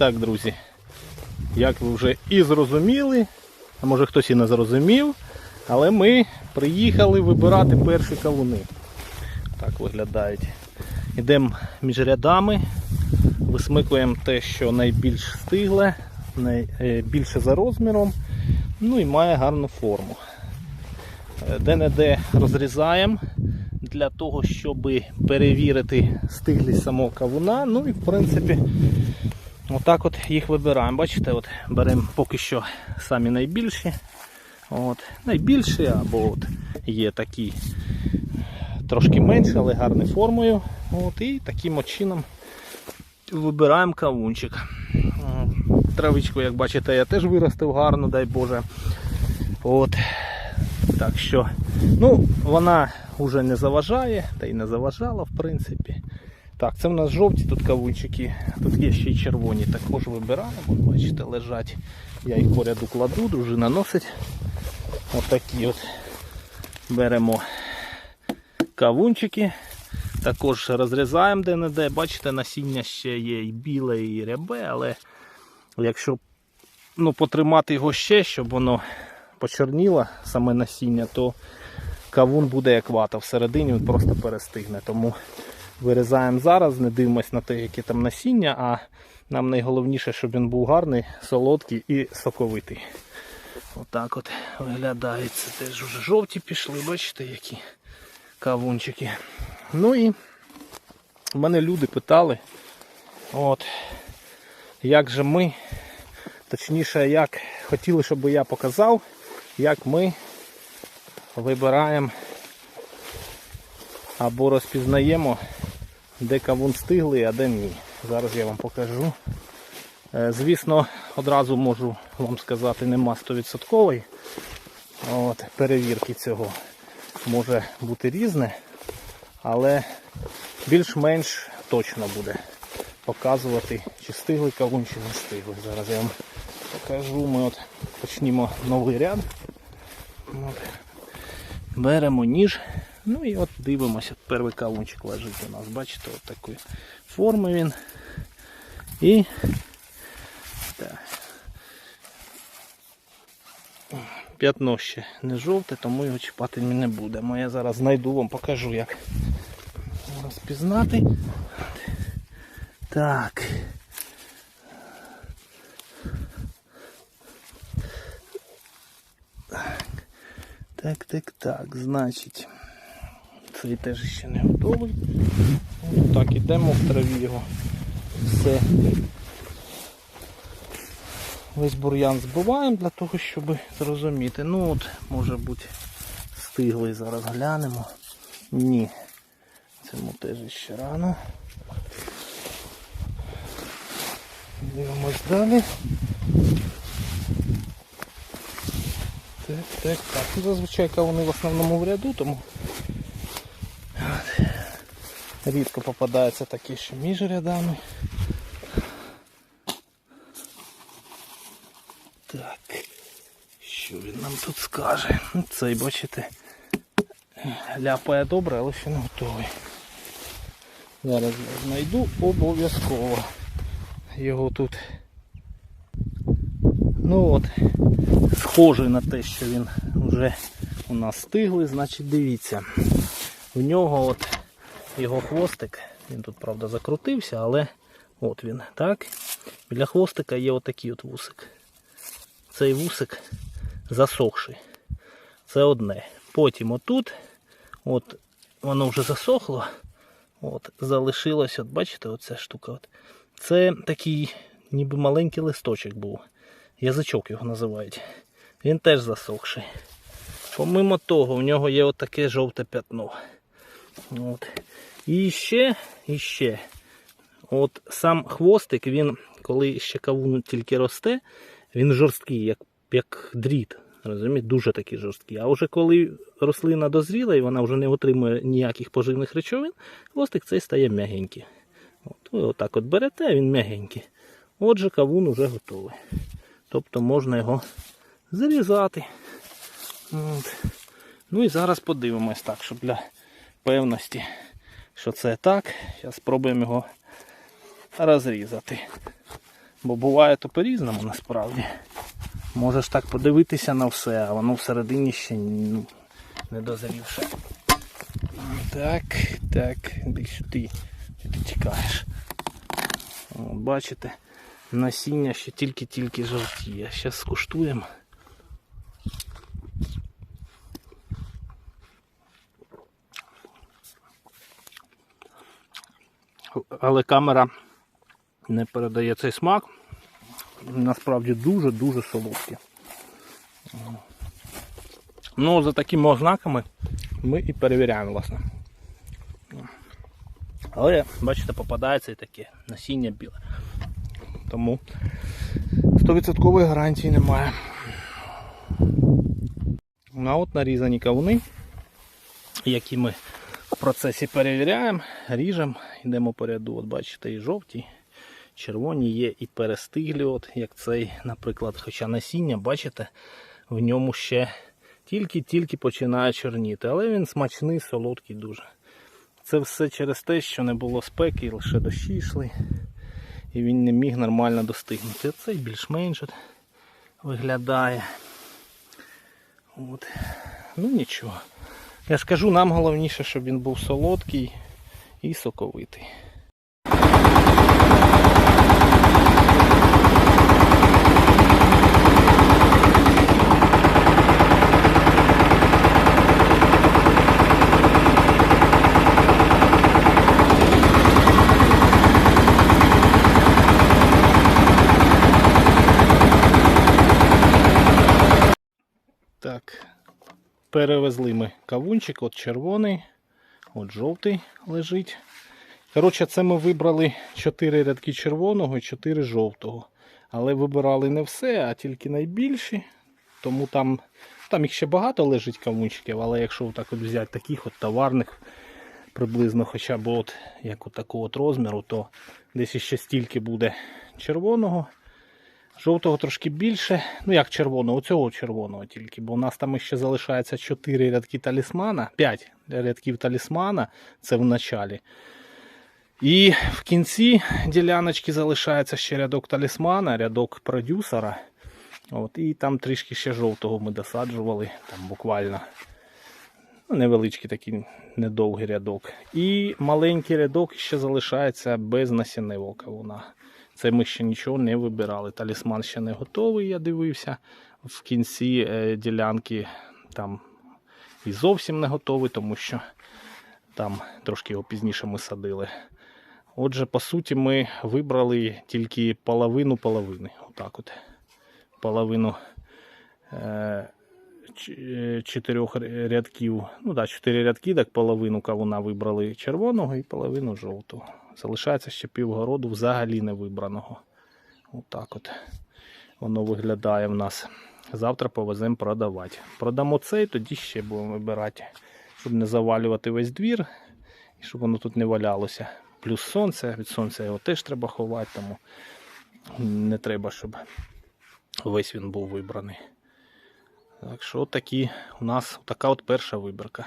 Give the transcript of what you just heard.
так, друзі, як ви вже і зрозуміли, а може хтось і не зрозумів, але ми приїхали вибирати перші кавуни. Так виглядають. Йдемо між рядами, висмикуємо те, що найбільш стигле, найбільше за розміром, ну і має гарну форму. Е, Де-не-де розрізаємо для того, щоб перевірити стиглість самого кавуна. Ну і в принципі, отак от їх вибираємо. Бачите, от беремо поки що самі найбільші. От, найбільші або от є такі трошки менші, але гарні формою. От, і таким чином вибираємо кавунчик. Травичку, як бачите, я теж виростив гарно, дай Боже. От. Так що, ну, вона вже не заважає, та й не заважала, в принципі. Так, це в нас жовті тут кавунчики, тут є ще й червоні, також вибираємо, бачите, лежать. Я їх поряд укладу, дружина носить. Отакі от беремо кавунчики. Також розрізаємо де-не-де. Бачите, насіння ще є і біле, і рябе, але якщо ну, потримати його ще, щоб воно почорніло, саме насіння, то кавун буде як вата. Всередині він просто перестигне. Тому вирізаємо зараз, не дивимось на те, яке там насіння, а нам найголовніше, щоб він був гарний, солодкий і соковитий. Отак от виглядає. Це теж вже жовті пішли, бачите, які кавунчики. Ну і мене люди питали, от, як же ми, точніше, як хотіли, щоб я показав, як ми вибираємо або розпізнаємо, де кавун стиглий, а де ні. Зараз я вам покажу. Е, Звісно, одразу можу вам сказати, нема 100% От, перевірки цього може бути різне, але більш-менш точно буде показувати, чи стиглий кавун, чи не стиглий. Зараз я вам покажу. Ми от почнімо новий ряд. От. Беремо ніж. Ну і от дивимося, перший кавунчик лежить у нас. Бачите, от такої форми він. І так. П'ятно ще не жовте, тому його чіпати ми не будемо. Я зараз знайду вам, покажу як розпізнати. Так. Так, так, так, значить. Цей теж ще не готовий. Ось Так, ідемо в траві його. Все. Весь бур'ян збиваємо для того, щоб зрозуміти. Ну от, може бути, стиглий зараз глянемо. Ні. Цьому теж ще рано. Дивимось далі. Так, так, так. Ну, зазвичай вони в основному в ряду, тому. Рідко попадаються такі, що між рядами. Так, що він нам тут скаже? Цей, бачите, ляпає добре, але ще не готовий. Зараз я знайду обов'язково його тут. Ну от, схожий на те, що він вже у нас стиглий, значить дивіться. В нього от його хвостик, він тут, правда, закрутився, але от він, так? Біля хвостика є отакий от вусик. Цей вусик засохший. Це одне. Потім отут, от воно вже засохло, от, залишилось, от бачите, оця штука. От. Це такий ніби маленький листочок був. Язичок його називають. Він теж засохший. Помимо того, в нього є отаке жовте пятно. От. І ще, і ще. От сам хвостик, він, коли ще кавун тільки росте, він жорсткий, як, як дріт. Розумієте, дуже такий жорсткий. А вже коли рослина дозріла і вона вже не отримує ніяких поживних речовин, хвостик цей стає м'ягенький. От, ви отак от берете, він м'ягенький. Отже, кавун вже готовий. Тобто можна його зарізати. От. Ну і зараз подивимось так, щоб для певності, що це так. Зараз спробуємо його розрізати. Бо буває то по-різному насправді. Можеш так подивитися на все, а воно всередині ще ну, не дозрівше. Так, так, сюди. Чи ти тікаєш? От, бачите, насіння ще тільки-тільки жовтіє. Зараз скуштуємо. Але камера не передає цей смак. Насправді дуже-дуже солодке. Ну, за такими ознаками ми і перевіряємо, власне. Але, бачите, попадається і таке насіння біле. Тому 100% гарантії немає. Ну, а от нарізані кавуни, які ми процесі перевіряємо, ріжемо, йдемо по ряду. От бачите, і жовті, червоні є і перестиглі, от як цей, наприклад, хоча насіння, бачите, в ньому ще тільки-тільки починає чорніти, але він смачний, солодкий дуже. Це все через те, що не було спеки, лише дощі йшли. І він не міг нормально достигнути. Цей більш-менш виглядає. От. Ну нічого. Я скажу, нам головніше, щоб він був солодкий і соковитий. Так, перевезли ми кавунчик, от червоний, от жовтий лежить. Коротше, це ми вибрали 4 рядки червоного і 4 жовтого. Але вибирали не все, а тільки найбільші. Тому там там їх ще багато лежить кавунчиків, але якщо так от взяти таких от товарних, приблизно хоча б от, як от такого от розміру, то десь іще стільки буде червоного. Жовтого трошки більше, ну як червоного, оцього червоного тільки, бо у нас там ще залишається 4 рядки талісмана, 5 рядків талісмана, це в началі. І в кінці діляночки залишається ще рядок талісмана, рядок продюсера. От, І там трішки ще жовтого ми досаджували, там буквально ну, невеличкий такий недовгий рядок. І маленький рядок ще залишається без насінневого кавуна. Це ми ще нічого не вибирали. Талісман ще не готовий, я дивився. В кінці е, ділянки там і зовсім не готовий, тому що там трошки його пізніше ми садили. Отже, по суті, ми вибрали тільки половину половини. Отак от. Половину е, е, чотирьох рядків. Ну так, чотири рядки, так половину кавуна вибрали червоного і половину жовтого. Залишається ще півгороду взагалі не вибраного. Отак от воно виглядає в нас. Завтра повеземо продавати. Продамо цей, тоді ще будемо вибирати, щоб не завалювати весь двір і щоб воно тут не валялося. Плюс сонце, від сонця його теж треба ховати, тому не треба, щоб весь він був вибраний. Так що такі у нас така от перша вибірка.